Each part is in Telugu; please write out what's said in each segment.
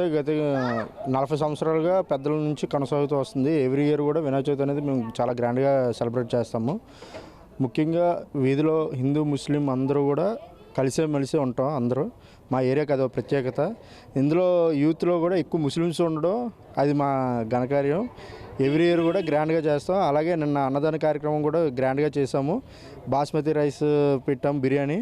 అయితే గత నలభై సంవత్సరాలుగా పెద్దల నుంచి కొనసాగుతూ వస్తుంది. ఎవ్రీ ఇయర్ కూడా వినాయక చవితి అనేది మేము చాలా గ్రాండ్గా సెలబ్రేట్ చేస్తాము. ముఖ్యంగా వీధిలో హిందూ ముస్లిం అందరూ కూడా కలిసే మెలిసే ఉంటాం అందరూ. మా ఏరియాకి అదో ప్రత్యేకత. ఇందులో యూత్లో కూడా ఎక్కువ ముస్లిమ్స్ ఉండడం అది మా ఘనకార్యం. ఎవ్రీ ఇయర్ కూడా గ్రాండ్గా చేస్తాం. అలాగే నిన్న అన్నదాన కార్యక్రమం కూడా గ్రాండ్గా చేసాము బాస్మతి రైస్ పెట్టాం బిర్యానీ.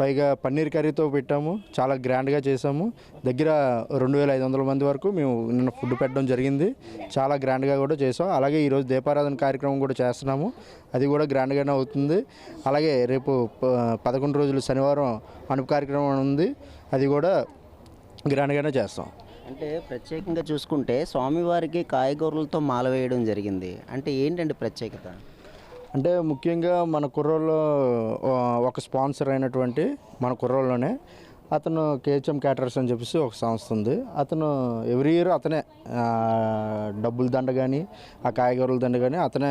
పైగా పన్నీర్ కర్రీతో పెట్టాము. చాలా గ్రాండ్గా చేసాము దగ్గర రెండు వేల ఐదు వందల మంది వరకు మేము నిన్న ఫుడ్ పెట్టడం జరిగింది. చాలా గ్రాండ్గా కూడా చేసాం అలాగే ఈరోజు దీపారాధన కార్యక్రమం కూడా చేస్తున్నాము. అది కూడా గ్రాండ్గానే అవుతుంది. అలాగే రేపు ప- పదకొండు రోజులు శనివారం అనుపు కార్యక్రమం ఉంది. అది కూడా గ్రాండ్గానే చేస్తాం. అంటే ప్రత్యేకంగా చూసుకుంటే స్వామివారికి కాయగూరలతో మాల వేయడం జరిగింది. అంటే ఏంటండి ప్రత్యేకత? అంటే ముఖ్యంగా మన కుర్రోల్లో ఒక స్పాన్సర్ అయినటువంటి మన కుర్రోల్లోనే అతను కేహెచ్ఎం క్యాటరర్స్ అని చెప్పేసి ఒక సంస్థ ఉంది. అతను ఎవ్రీ ఇయర్ అతనే డబ్బుల దండ కానీ ఆ కాయగూరల దండ కానీ అతనే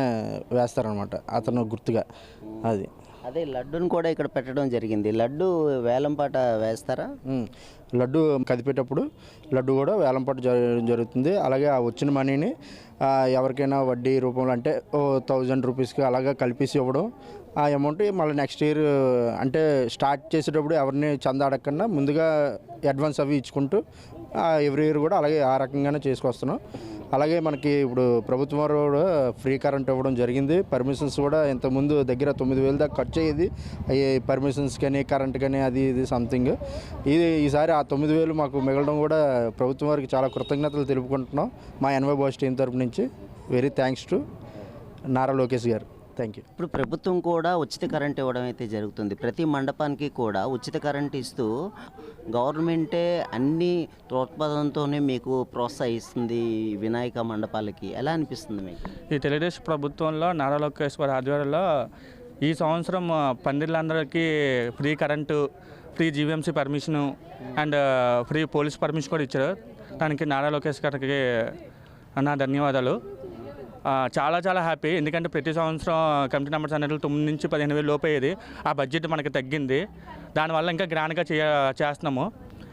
వేస్తారనమాట అతను గుర్తుగా అది. అదే లడ్డును కూడా ఇక్కడ పెట్టడం జరిగింది. లడ్డు వేలంపాట వేస్తారా? లడ్డు కదిపేటప్పుడు లడ్డు కూడా వేలంపాట జరుగుతుంది. అలాగే ఆ వచ్చిన మనీని ఎవరికైనా వడ్డీ రూపంలో అంటే ఓ థౌజండ్ రూపీస్కి అలాగా కలిపేసి ఇవ్వడం ఆ అమౌంట్ మళ్ళీ నెక్స్ట్ ఇయర్ అంటే స్టార్ట్ చేసేటప్పుడు ఎవరిని చంద అడగకుండా ముందుగా అడ్వాన్స్ అవి ఇచ్చుకుంటూ ఎవ్రీ ఇయర్ కూడా అలాగే ఆ రకంగానే చేసుకొస్తున్నాం. అలాగే మనకి ఇప్పుడు ప్రభుత్వం వారు కూడా ఫ్రీ కరెంట్ ఇవ్వడం జరిగింది. పర్మిషన్స్ కూడా ఇంతకుముందు దగ్గర తొమ్మిది వేలు దాకా ఖర్చు అయ్యేది. పర్మిషన్స్ కానీ కరెంట్ కానీ అది ఇది సంథింగ్ ఇది ఈసారి ఆ తొమ్మిది వేలు మాకు మిగలడం కూడా ప్రభుత్వం వారికి చాలా కృతజ్ఞతలు తెలుపుకుంటున్నాం. మా ఎన్వై బాస్ టీం తరపు నుంచి. Very thanks to Nara Lokesh garu. Thank you ఇప్పుడు ప్రభుత్వం కూడా ఉచిత కరెంట్ ఇవ్వడం అయితే జరుగుతుంది. ప్రతి మండపానికి కూడా ఉచిత కరెంట్ ఇస్తూ గవర్నమెంటే అన్ని ప్రోత్సాహంతోనే మీకు ప్రోత్సహిస్తుంది వినాయక మండపాలకి. ఎలా అనిపిస్తుంది మీకు? ఈ తెలుగుదేశం ప్రభుత్వంలో నారా లోకేశ్వర ఆధ్వర్యంలో ఈ సంవత్సరం ఆ, పందిర్లందరికీ free current free GVMC permission and free police permission కూడా ఇచ్చారు. దానికి నారా లోకేష్ గారికి నా ధన్యవాదాలు. చాలా చాలా హ్యాపీ ఎందుకంటే ప్రతి సంవత్సరం కమిటీ నెంబర్స్ అనేది తొమ్మిది నుంచి పదిహేను వేలు లోపేది ఆ బడ్జెట్ మనకి తగ్గింది. దానివల్ల ఇంకా గ్రాండ్గా చే చేస్తున్నాము.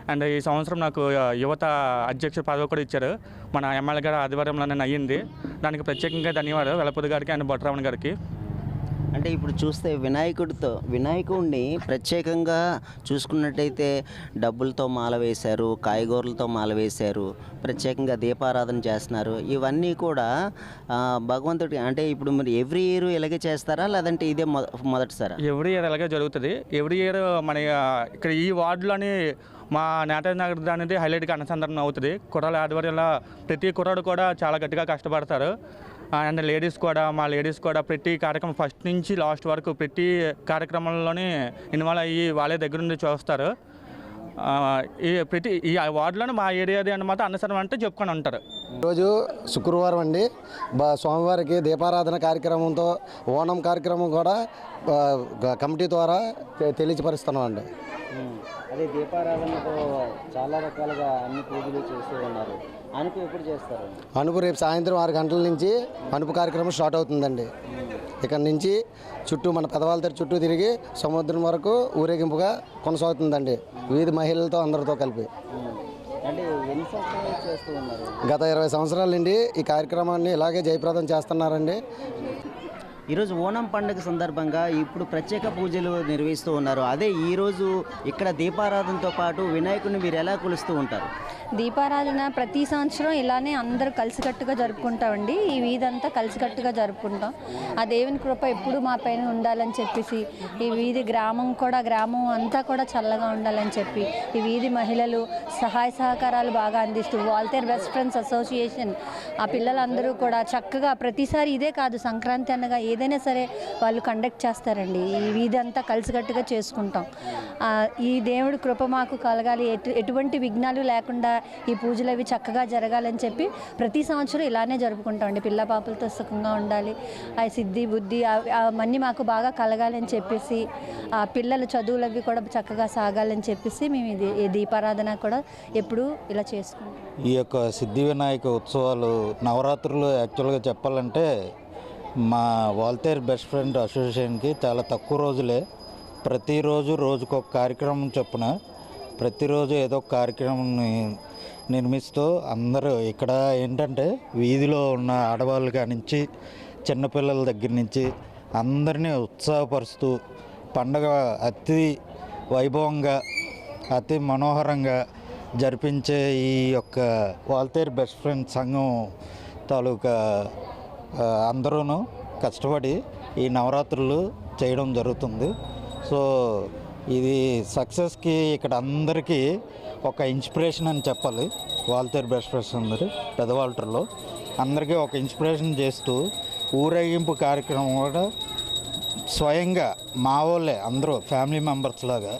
అండ్ ఈ సంవత్సరం నాకు యువత అధ్యక్ష పదవి కూడా ఇచ్చారు. మన ఎమ్మెల్యే గారు ఆదివారంలో నేను అయ్యింది దానికి ప్రత్యేకంగా ధన్యవాదాలు. వెలపూడి గారికి అండ్ బొట్టరామన్ గారికి. అంటే ఇప్పుడు చూస్తే వినాయకుడితో వినాయకుడిని ప్రత్యేకంగా చూసుకున్నట్టయితే డబ్బులతో మాల వేశారు కాయగూరలతో మాల వేశారు ప్రత్యేకంగా దీపారాధన చేస్తున్నారు. ఇవన్నీ కూడా భగవంతుడి అంటే ఇప్పుడు మరి ఎవ్రీ ఇయర్ ఇలాగే చేస్తారా? లేదంటే ఇదే మొద మొదటిసారా? ఎవ్రీ ఇయర్ ఇలాగే జరుగుతుంది. ఎవ్రీ ఇయర్ మన ఇక్కడ ఈ వార్డులోని మా నేతాజీ నగర్ అనేది హైలైట్గా అనుసంధానం అవుతుంది. కుర్రాల ఆధ్వర్యంలో ప్రతి కుర్రాడు కూడా చాలా గట్టిగా కష్టపడతారు. అండ్ లేడీస్ కూడా మా లేడీస్ కూడా ప్రతి కార్యక్రమం ఫస్ట్ నుంచి లాస్ట్ వరకు ప్రతి కార్యక్రమంలోనే ఇన్వాల్వ్ అయ్యి వాళ్ళే దగ్గర నుండి చూస్తారు. ఆ, ఈ ప్రతి ఈ వార్డులోనే మా ఏరియాది అన్నమాట అనుసరణ అంటే చెప్పుకొని ఉంటారు. ఈరోజు శుక్రవారం అండి. బా స్వామివారికి దీపారాధన కార్యక్రమంతో ఓణం కార్యక్రమం కూడా కమిటీ ద్వారా తె- తెలియపరుస్తున్నాం అండి అదే దీపారాధనతో చాలా రకాలుగా అన్ని పూజలు చేస్తూ ఉన్నారు. అనుకు ఎప్పుడు చేస్తారు? అనుపు రేపు సాయంత్రం ఆరు గంటల నుంచి అనుపు కార్యక్రమం స్టార్ట్ అవుతుందండి. ఇక్కడ నుంచి చుట్టూ మన పెదవాళ్ళ చుట్టూ తిరిగి సముద్రం వరకు ఊరేగింపుగా కొనసాగుతుందండి. వీధి మహిళలతో అందరితో కలిపి. గత ఇరవై సంవత్సరాల నుండి ఈ కార్యక్రమాన్ని ఇలాగే జయప్రదం చేస్తున్నారండి. ఈరోజు ఓణం పండుగ సందర్భంగా ఇప్పుడు ప్రత్యేక పూజలు నిర్వహిస్తూ ఉన్నారు. అదే ఈరోజు ఇక్కడ దీపారాధనతో పాటు వినాయకుడిని మీరు ఎలా కొలుస్తూ ఉంటారు? దీపారాధన ప్రతి సంవత్సరం ఇలానే అందరూ కలిసికట్టుగా జరుపుకుంటామండి. ఈ వీధంతా కలిసికట్టుగా జరుపుకుంటాం. ఆ దేవుని కృప ఎప్పుడు మా పైన ఉండాలని చెప్పేసి ఈ వీధి గ్రామం కూడా గ్రామం అంతా కూడా చల్లగా ఉండాలని చెప్పి ఈ వీధి మహిళలు సహాయ సహకారాలు బాగా అందిస్తూ వాల్తేర్ బెస్ట్ ఫ్రెండ్స్ అసోసియేషన్ ఆ పిల్లలందరూ కూడా చక్కగా ప్రతిసారి ఇదే కాదు సంక్రాంతి అనగా ఏదైనా సరే వాళ్ళు కండక్ట్ చేస్తారండి. ఈ వీధి అంతా కలిసికట్టుగా చేసుకుంటాం. ఈ దేవుడి కృప మాకు కలగాలి. ఎటు ఎటువంటి విఘ్నాలు లేకుండా ఈ పూజలు అవి చక్కగా జరగాలని చెప్పి ప్రతి సంవత్సరం ఇలానే జరుపుకుంటాం అండి పిల్ల పాపలతో సుఖంగా ఉండాలి. ఆ సిద్ధి బుద్ధి అవి- అవన్నీ మాకు బాగా కలగాలని చెప్పేసి ఆ పిల్లల చదువులు అవి కూడా చక్కగా సాగాలని చెప్పేసి మేము ఇది దీపారాధన కూడా ఎప్పుడూ ఇలా చేసుకుంటాం. ఈ యొక్క సిద్ధి వినాయక ఉత్సవాలు నవరాత్రులు యాక్చువల్గా చెప్పాలంటే మా వాల్తేర్ బెస్ట్ ఫ్రెండ్ అసోసియేషన్కి చాలా తక్కువ రోజులే. ప్రతిరోజు రోజుకొక కార్యక్రమం చొప్పున ప్రతిరోజు ఏదో ఒక కార్యక్రమాన్ని నిర్మిస్తూ అందరూ ఇక్కడ ఏంటంటే వీధిలో ఉన్న ఆడవాళ్ళ కానించి చిన్నపిల్లల దగ్గర నుంచి అందరినీ ఉత్సాహపరుస్తూ పండగ అతి వైభవంగా అతి మనోహరంగా జరిపించే ఈ యొక్క వాల్తేర్ బెస్ట్ ఫ్రెండ్ సంఘం తాలూకా అందరూను కష్టపడి ఈ నవరాత్రులు చేయడం జరుగుతుంది. సో ఇది సక్సెస్కి ఇక్కడ అందరికీ ఒక ఇన్స్పిరేషన్ అని చెప్పాలి. వాల్తేరు బెస్ట్ ఫ్రెండ్స్ అందరు పెదవాల్టర్లో. అందరికీ ఒక ఇన్స్పిరేషన్ చేస్తూ ఊరేగింపు కార్యక్రమం కూడా స్వయంగా మా వాళ్ళే అందరూ ఫ్యామిలీ మెంబర్స్ లాగా.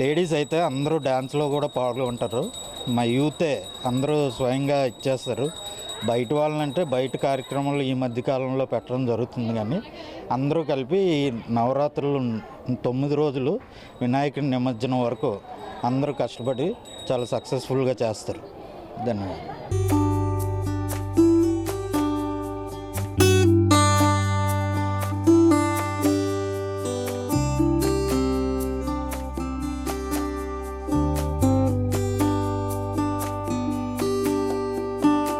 లేడీస్ అయితే అందరూ డ్యాన్స్లో కూడా పాల్గొంటారు. మా యూతే అందరూ స్వయంగా ఇచ్చేస్తారు. బయట వాళ్ళంటే బయట కార్యక్రమాలు ఈ మధ్య కాలంలో పెట్టడం జరుగుతుంది కానీ అందరూ కలిపి ఈ నవరాత్రులు తొమ్మిది రోజులు వినాయకుడి నిమజ్జనం వరకు అందరూ కష్టపడి చాలా సక్సెస్ఫుల్గా చేస్తారు. ధన్యవాదాలు.